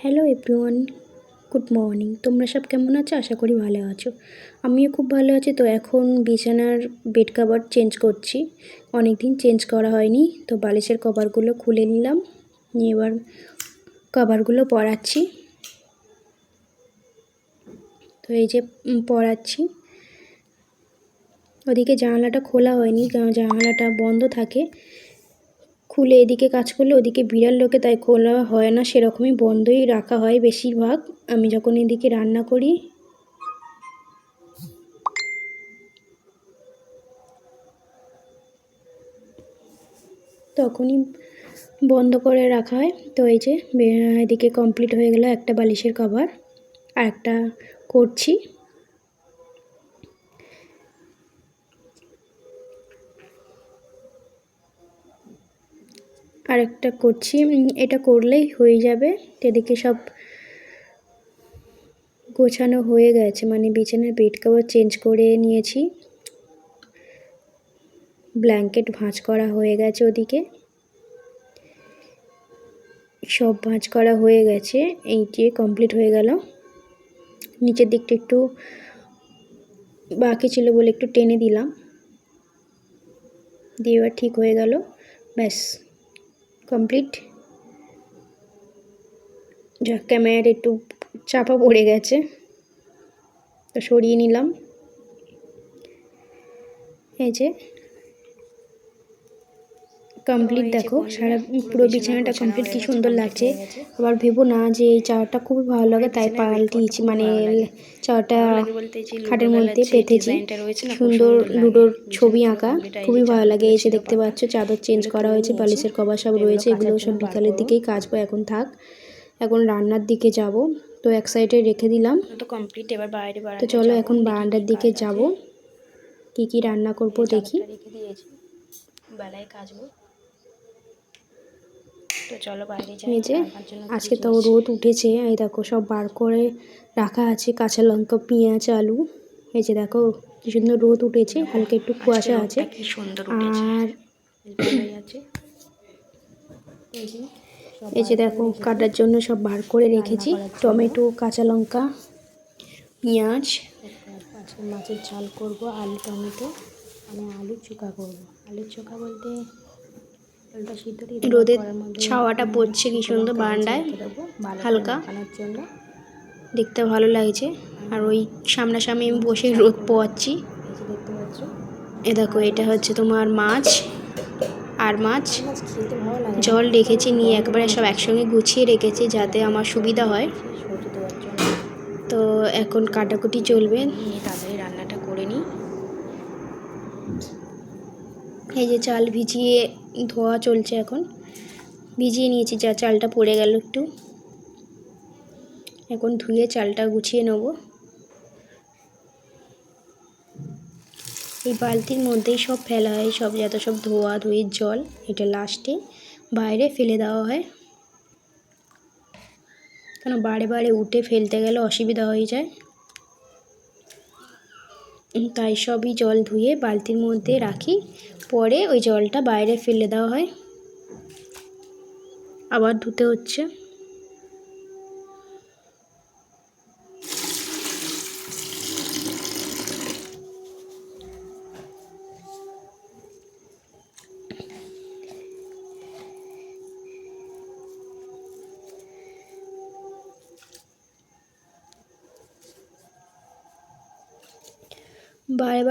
Hello everyone good morning তোমরা সব কেমন আছো? আশা করি ভালো আছো। আমিও খুব ভালো আছি। তো এখন বিছানার বেড কাভার চেঞ্জ করছি। অনেক দিন চেঞ্জ করা হয়নি। তো বালিশের কভারগুলো খুলে নিলাম। নিয়ে এবার কভারগুলো পরাচ্ছি। তো এই যে পরাচ্ছি। ওদিকে জানালাটা খোলা হয়নি কারণ জানালাটা বন্ধ থাকে। খুলে এদিকে কাজ করলে ওদিকে বিড়াল লোকে, তাই খোলা হয় না, সেরকমই বন্ধই রাখা হয় বেশিরভাগ। আমি যখন এদিকে রান্না করি, তখনই বন্ধ করে রাখা হয়। তো এই যে, এদিকে কমপ্লিট হয়ে গেল একটা বালিশের কভার, আর একটা করছি। আরেকটা করছি। এটা করলেই হয়ে যাবে। এদিকে সব গোছানো হয়ে গেছে মানে বিছানার বেড কভার চেঞ্জ করে নিয়েছি। ব্ল্যাঙ্কেট ভাঁজ করা হয়ে গেছে ওদিকে। সব ভাঁজ করা হয়ে গেছে, এই যে কমপ্লিট হয়ে গেল। নিচের দিকটা একটু বাকি ছিল বলে একটু টেনে দিলাম। দিয়ে ঠিক হয়ে গেল, ব্যাস। কমপ্লিট যা ক্যামেরার একটু চাপা পড়ে গেছে তো সরিয়ে নিলাম। এই যে কমপ্লিট দেখো সারা পুরো বিছানাটা কমপ্লিট কি সুন্দর লাগছে। আবার ভেবো না যে এই চাওয়াটা খুবই ভালো লাগে তাই পাল্টিয়েছি মানে চাওয়াটা খাটের মধ্যে পেতেছি। সুন্দর লুডোর ছবি আঁকা খুবই ভালো লাগে। এসে দেখতে পাচ্ছ চাদর চেঞ্জ করা হয়েছে বালিশের কভার সব রয়েছে এগুলো সব বিকালের দিকেই কাচবো এখন থাক। এখন রান্নার দিকে যাব তো এক সাইডে রেখে দিলাম। তো কমপ্লিট এবার বাইরে তো চলো এখন বারান্দার দিকে কাজ। যাব। কি কি রান্না করব দেখি। রেখে দিয়েছি। বেলায় কাচবো। তো চলো বাইরে যাই এই যে আজকে তো রোদ উঠেছে এই দেখো সব বার করে রাখা আছে কাঁচা লঙ্কা পেঁয়াজ আলু। এই যে দেখো কি সুন্দর রোদ উঠেছে হালকা একটু কুয়াশা আছে। কি সুন্দর আর এই যে দেখো কাটার জন্য সব বার করে রেখেছি টমেটো কাঁচা লঙ্কা পেঁয়াজ। মাছের ঝাল করব আলু টমেটো মানে আলু চোখা করব। আলু চোখা বলতে আলুটা সিদ্ধ দিয়ে দেবো, রোদের ছাওয়াটা পড়ছে কি সুন্দর বারান্দায়? হালকা। দেখতে ভালো লাগছে। আর ওই সামনাসামনি আমি বসে রোদ পোয়াচ্ছি। এ দেখো এটা হচ্ছে তোমার মাছ আর মাছ। জল রেখেছি নিয়ে একবারে সব একসঙ্গে গুছিয়ে রেখেছি যাতে আমার সুবিধা হয়। তো এখন কাটাকুটি চলবে। তাড়াতাড়ি রান্নাটা করে নিই। এই যে চাল ভিজিয়ে ধোয়া চলছে এখন। ভিজিয়ে নিয়েছি, যা চালটা পড়ে গেল একটু। এখন ধুয়ে চালটা গুছিয়ে নেব। এই বালতির মধ্যেই সব ফেলা হয়, সব যত সব ধোয়া ধুয়ের জল, এটা লাস্টে। বাইরে ফেলে দেওয়া হয়। কেন বারে বারে উঠে ফেলতে গেলে অসুবিধা হয়ে যায়। তাই সবই জল ধুয়ে বালতির মধ্যে রাখি। পরে ওই জলটা বাইরে ফেলে দেওয়া হয়। আবার ধুতে হচ্ছে।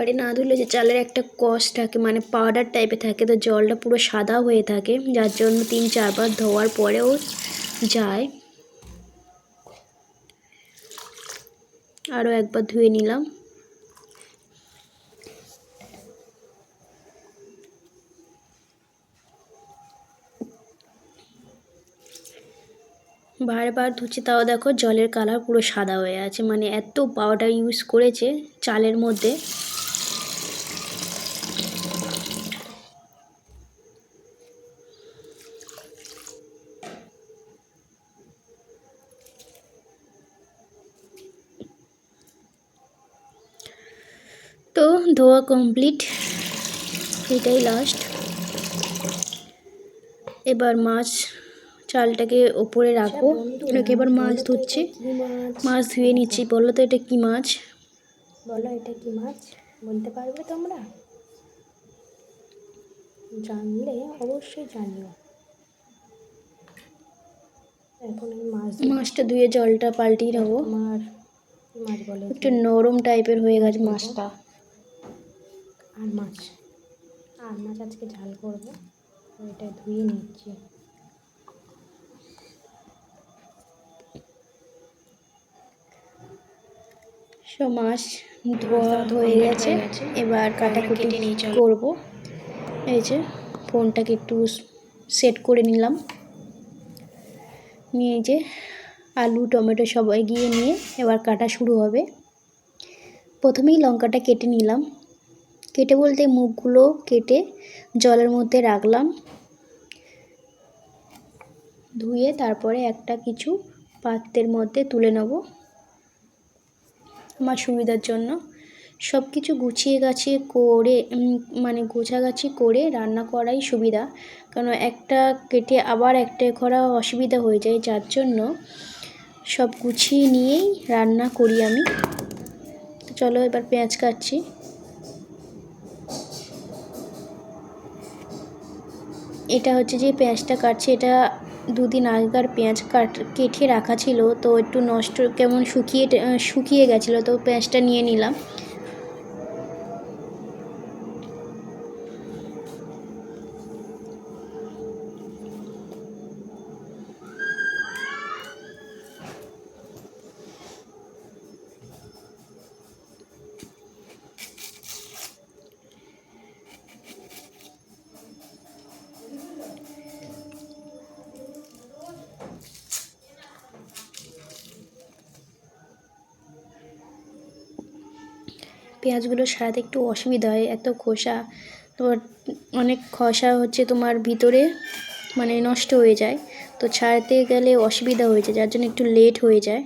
বারে না ধুলে যে চালের একটা কষ থাকে মানে পাউডার টাইপের থাকে, তো জলটা পুরো সাদা হয়ে থাকে, যার জন্য তিন চারবার ধোয়ার পরেও যায়। আরও একবার ধুয়ে নিলাম। বারবার ধুচ্ছি, তাও দেখো জলের কালার পুরো সাদা হয়ে আছে মানে এত পাউডার ইউজ করেছে চালের মধ্যে তো ধোয়া কমপ্লিট এটাই লাস্ট এবার মাছ চালটাকে ওপরে রাখব এটাকে এবার মাছ ধুচ্ছে। মাছ ধুয়ে নিচ্ছি। বলো তো এটা কি মাছ? বলো এটা কি মাছ? বলতে পারবে তোমরা? জানলে অবশ্যই জানিও। এখন আমি মাছ ধুবো। মাছটা ধুয়ে জলটা পাল্টিয়ে নেব। মাছ বলে? একটু নরম টাইপের হয়ে গেছে মাছটা। আর মাছ। আর মাছ আজকে ঝাল করব এটা ধুয়ে নিচ্ছি। সো মাছ ধোয়া হয়ে গেছে। এবার কাটাকুটি করব। এই যে ফোনটাকে একটু সেট করে নিলাম। নিয়ে যে আলু টমেটো সব এগিয়ে নিয়ে এবার কাটা শুরু হবে। প্রথমেই লঙ্কাটা কেটে নিলাম। কেটে বলতে মুখগুলো কেটে জলের মধ্যে রাখলাম। ধুয়ে তারপরে একটা কিছু পাত্রের মধ্যে তুলে নেব আমার সুবিধার জন্য। সব কিছু গুছিয়ে গাছিয়ে করে মানে গোছাগাছি করে রান্না করাই সুবিধা। কারণ একটা কেটে আবার একটা করা অসুবিধা হয়ে যায়, যার জন্য সব গুছিয়ে নিয়েই রান্না করি আমি। চলো এবার পেঁয়াজ কাটছি। এটা হচ্ছে যে পেঁয়াজটা কাটছে, এটা দুদিন আগেকার পেঁয়াজ কাট, কেটে রাখা ছিল, তো একটু নষ্ট, কেমন শুকিয়ে শুকিয়ে গেছিল, তো পেঁয়াজটা নিয়ে নিলাম। পেঁয়াজগুলো সারাতে একটু অসুবিধা হয়, এত খোসা। তোমার অনেক খসা হচ্ছে তোমার ভিতরে মানে নষ্ট হয়ে যায়। তো ছাড়তে গেলে অসুবিধা হয়েছে যার জন্য একটু লেট হয়ে যায়।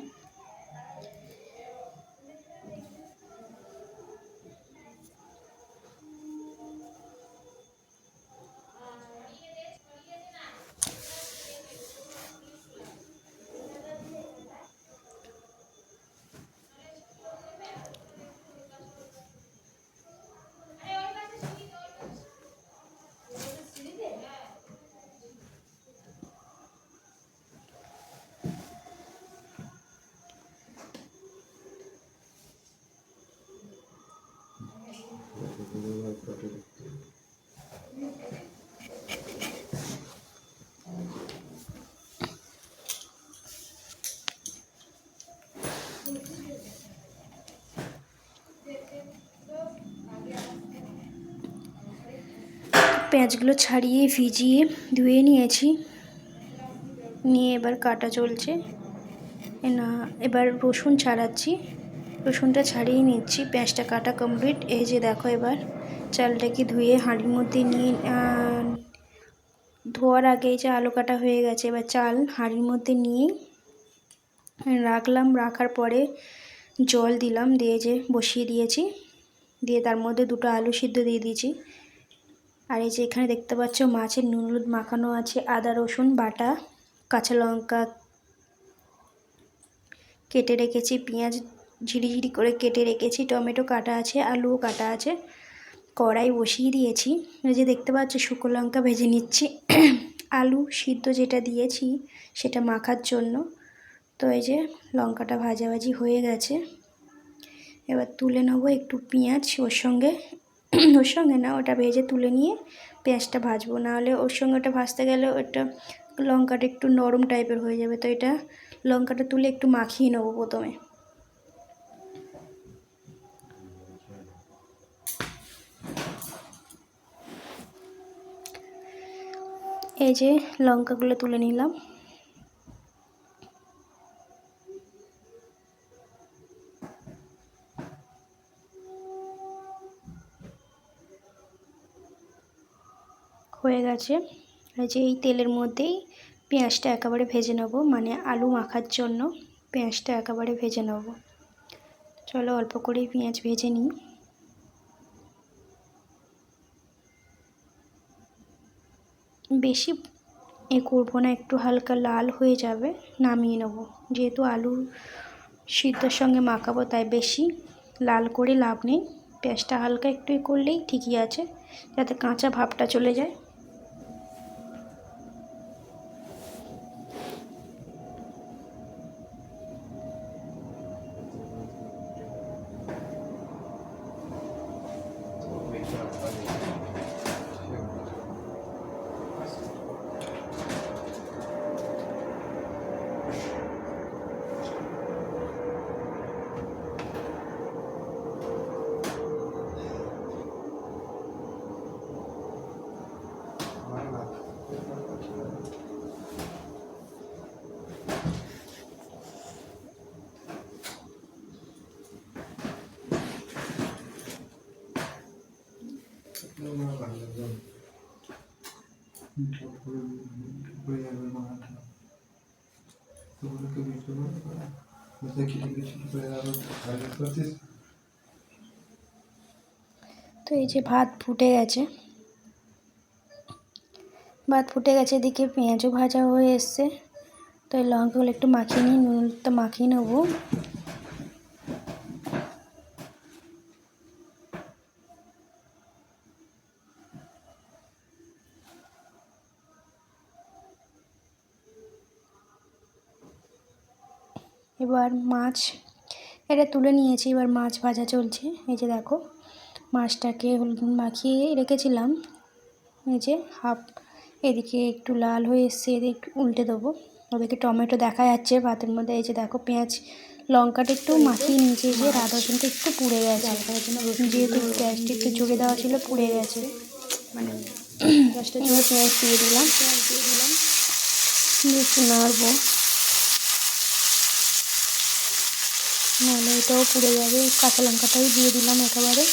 পেঁয়াজগুলো ছাড়িয়ে, ভিজিয়ে ধুয়ে নিয়েছি। নিয়ে এবার কাটা চলছে। না, এবার রসুন ছাড়াচ্ছি। রসুনটা ছাড়িয়ে নিচ্ছি। পেঁয়াজটা কাটা কমপ্লিট এই যে দেখো এবার চালটাকে ধুয়ে হাঁড়ির মধ্যে নিয়ে ধোয়ার আগে যে আলু কাটা হয়ে গেছে, এবার চাল হাঁড়ির মধ্যে নিয়ে রাখলাম। রাখার পরে জল দিলাম, দিয়ে যে বসিয়ে দিয়েছি। দিয়ে তার মধ্যে দুটো আলু সিদ্ধ দিয়ে দিয়েছি। আর এই যে এখানে দেখতে পাচ্ছ মাছের নুন, হলুদ মাখানো আছে, আদা, রসুন, বাটা, কাঁচা লঙ্কা কেটে রেখেছি, পেঁয়াজ ঝিরিঝিরি করে কেটে রেখেছি, টমেটো কাটা আছে, আলুও কাটা আছে, কড়াই বসিয়ে দিয়েছি। এই যে দেখতে পাচ্ছ শুকনো লঙ্কা ভেজে নিচ্ছি। আলু সিদ্ধ যেটা দিয়েছি সেটা মাখার জন্য। তো এই যে লঙ্কাটা ভাজাভাজি হয়ে গেছে। এবার তুলে নেব একটু পেঁয়াজ ওর সঙ্গে। ওর সঙ্গে না ওটা ভেজে তুলে নিয়ে পেঁয়াজটা ভাজবো। নাহলে ওর সঙ্গে ওটা ভাজতে গেলে ওটা লঙ্কাটা একটু নরম টাইপের হয়ে যাবে। তো এটা লঙ্কাটা তুলে একটু মাখিয়ে নেব প্রথমে। এই যে লঙ্কাগুলো তুলে নিলাম। হয়ে গেছে। এই যে এই তেলের মধ্যেই পেঁয়াজটা একেবারে ভেজে নেব মানে আলু মাখার জন্য পেঁয়াজটা একেবারে ভেজে নেব। চলো অল্প করেই পেঁয়াজ ভেজে নিই। বেশি এ করব না, একটু হালকা লাল হয়ে যাবে, নামিয়ে নেব। যেহেতু আলু সিদ্ধর সঙ্গে মাখাবো, তাই বেশি লাল করে লাভ নেই। পেঁয়াজটা হালকা একটু করলেই ঠিকই আছে, যাতে কাঁচা ভাবটা চলে যায়। তো এই যে ভাত ফুটে গেছে। ভাত ফুটে গেছে, এদিকে পেঁয়াজও ভাজা হয়ে এসছে। তো এই লঙ্কাগুলো একটু মাখিয়ে নিই নুনটা মাখিয়ে নেব। এবার মাছ, এটা তুলে নিয়েছি, এবার মাছ ভাজা চলছে। এই যে দেখো, মাছটাকে হলুদ মাখিয়ে রেখেছিলাম। এই যে হাফ এদিকে একটু লাল হয়ে এসছে এদিকে একটু উল্টে দেবো। ওদিকে টমেটো দেখা যাচ্ছে ভাতের মধ্যে এই যে দেখো পেঁয়াজ লঙ্কাটা একটু মাখিয়ে নিচে যে আদা রসুনটা একটু পুড়ে গেছে। যেহেতু পেঁয়াজটা একটু জুড়ে দেওয়া ছিল পুড়ে গেছে। মানে পেঁয়াজ দিয়ে দিলাম। পেঁয়াজ দিয়ে একটু নাড়বো। নাহলে এটাও পুড়ে যাবে কাঁচা লঙ্কাটাই দিয়ে দিলাম একেবারে।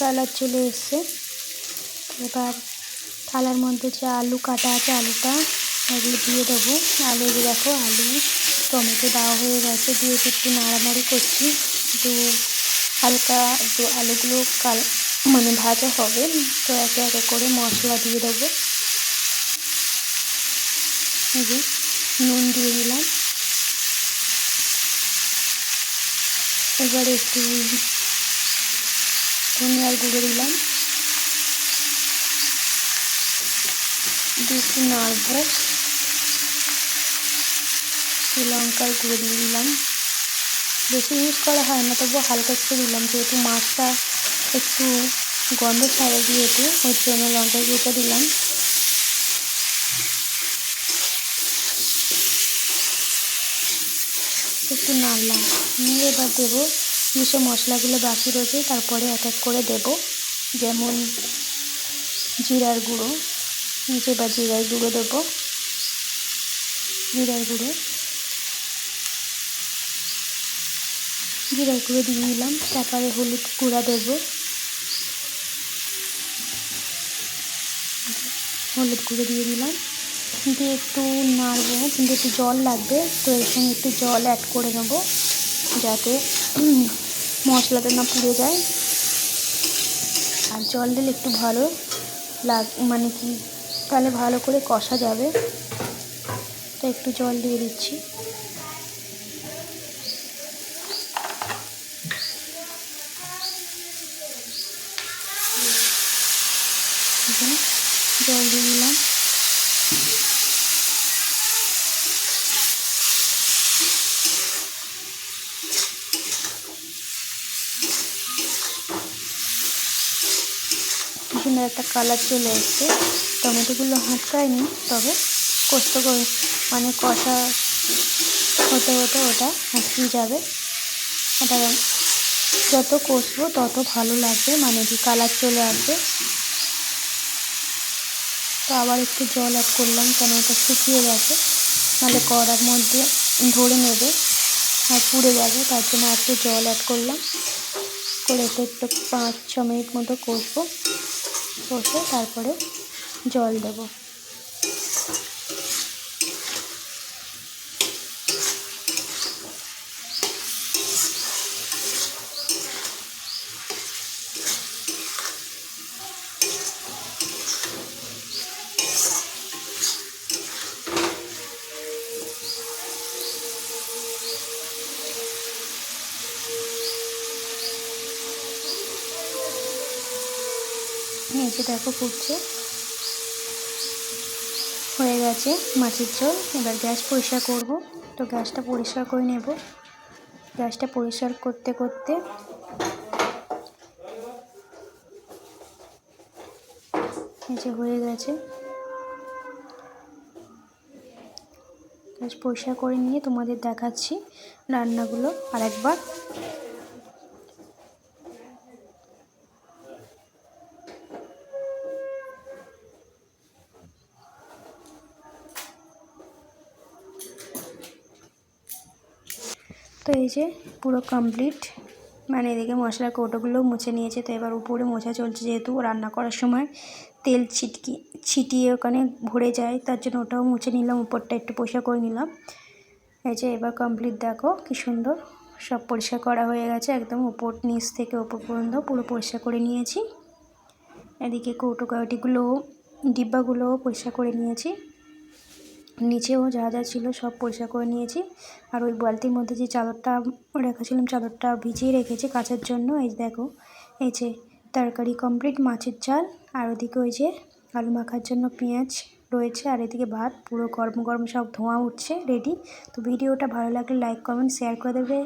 কালার চলে এসছে। এবার থালার মধ্যে যে আলু কাটা আছে আলুটা, এগুলো দিয়ে দেবো। আলু দেখো, আলু, টমেটো দেওয়া হয়ে গেছে, দিয়ে একটু নাড়ানাড়ি করছি। একটু হালকা একটু আলুগুলো কাল মানে ভাজা হবে, তো একে একে করে মশলা দিয়ে দেবো। এই নুন দিয়ে দিলাম। এবার একটু ধনিয়ার গুঁড়ো দিলাম। দিয়ে একটু নাড়বো লঙ্কার গুঁড়ো দিয়ে দিলাম। বেশি ইউজ করা হয় না, তবুও হালকা একটু দিলাম। যেহেতু মাছটা একটু গন্ধ ছাড়ে, যেহেতু ওর জন্য লঙ্কার গুঁড়োটা দিলাম। একটু নাড়লাম। নিয়ে এবার দেবো যেসব মশলাগুলো বাকি রয়েছে তারপরে এক এক করে দেব। যেমন জিরার গুঁড়ো, নিচে বা জিরার গুঁড়ো দেবো। জিরার গুঁড়ো। জিরার গুঁড়ো দিয়ে দিলাম, তারপরে হলুদ গুঁড়া দেবো। হলুদ গুঁড়ো দিয়ে দিলাম। দিয়ে একটু নাড়বো, কিন্তু একটু জল লাগবে, তো সঙ্গে একটু জল অ্যাড করে নেব। যাতে মশলাটা না পুড়ে যায়। আর জল দিলে একটু ভালো লাগ মানে কি, তাহলে ভালো করে কষা যাবে। তো একটু জল দিয়ে দিচ্ছি। জল দিয়ে দিলাম। সুন্দর একটা কালার চলে এসছে। টমেটোগুলো হাঁটকায়নি তবে কষতে মানে কষা হতে হতে ওটা হাঁকিয়ে যাবে। ওটা যত কষবো তত ভালো লাগবে মানে কি কালার চলে আসবে। তো আবার একটু জল অ্যাড করলাম কেন ওটা শুকিয়ে গেছে, নাহলে কড়ার মধ্যে ধরে নেবে আর পুড়ে যাবে, তার জন্য একটু জল অ্যাড করলাম। করে একটু পাঁচ ছ মিনিট মতো কষবো। কষে তারপরে জল দেবো। এই দেখো ফুটছে। হয়ে গেছে মাছের ঝোল। এবার গ্যাস পরিষ্কার করব। তো গ্যাসটা পরিষ্কার করে নেব। গ্যাসটা পরিষ্কার করতে করতে যে হয়ে গেছে। গ্যাস পরিষ্কার করে নিয়ে তোমাদের দেখাচ্ছি রান্নাগুলো আরেকবার। যে পুরো কমপ্লিট মানে এদিকে মশলার কৌটোগুলো মুছে নিয়েছে, তো এবার উপরে মোছা চলছে যেহেতু রান্না করার সময়। তেল ছিটকি, ছিটিয়ে ওখানে ভরে যায়, তার জন্য ওটাও মুছে নিলাম, উপরটা একটু পরিষ্কার করে নিলাম। এই যে এবার কমপ্লিট দেখো কি সুন্দর। সব পরিষ্কার করা হয়ে গেছে, একদম উপর, নিচ থেকে ওপর পর্যন্ত পুরো পরিষ্কার করে নিয়েছি। এদিকে কৌটো কাউটিগুলো ডিব্বাগুলোও পরিষ্কার করে নিয়েছি। নিচেও যা যা ছিল সব পরিষ্কার করে নিয়েছি। আর ওই বালতির মধ্যে যে চাদরটা রেখেছিলাম, চাদরটা ভিজিয়ে রেখেছি কাচার জন্য, এই যে দেখো, এই যে তরকারি কমপ্লিট মাছের চাল আর ওদিকে ওই যে আলু মাখার জন্য পেঁয়াজ রয়েছে, আর এদিকে ভাত, পুরো গরম গরম সব ধোঁয়া উঠছে রেডি তো ভিডিওটা ভালো লাগলে লাইক কমেন্ট শেয়ার করে দেবে।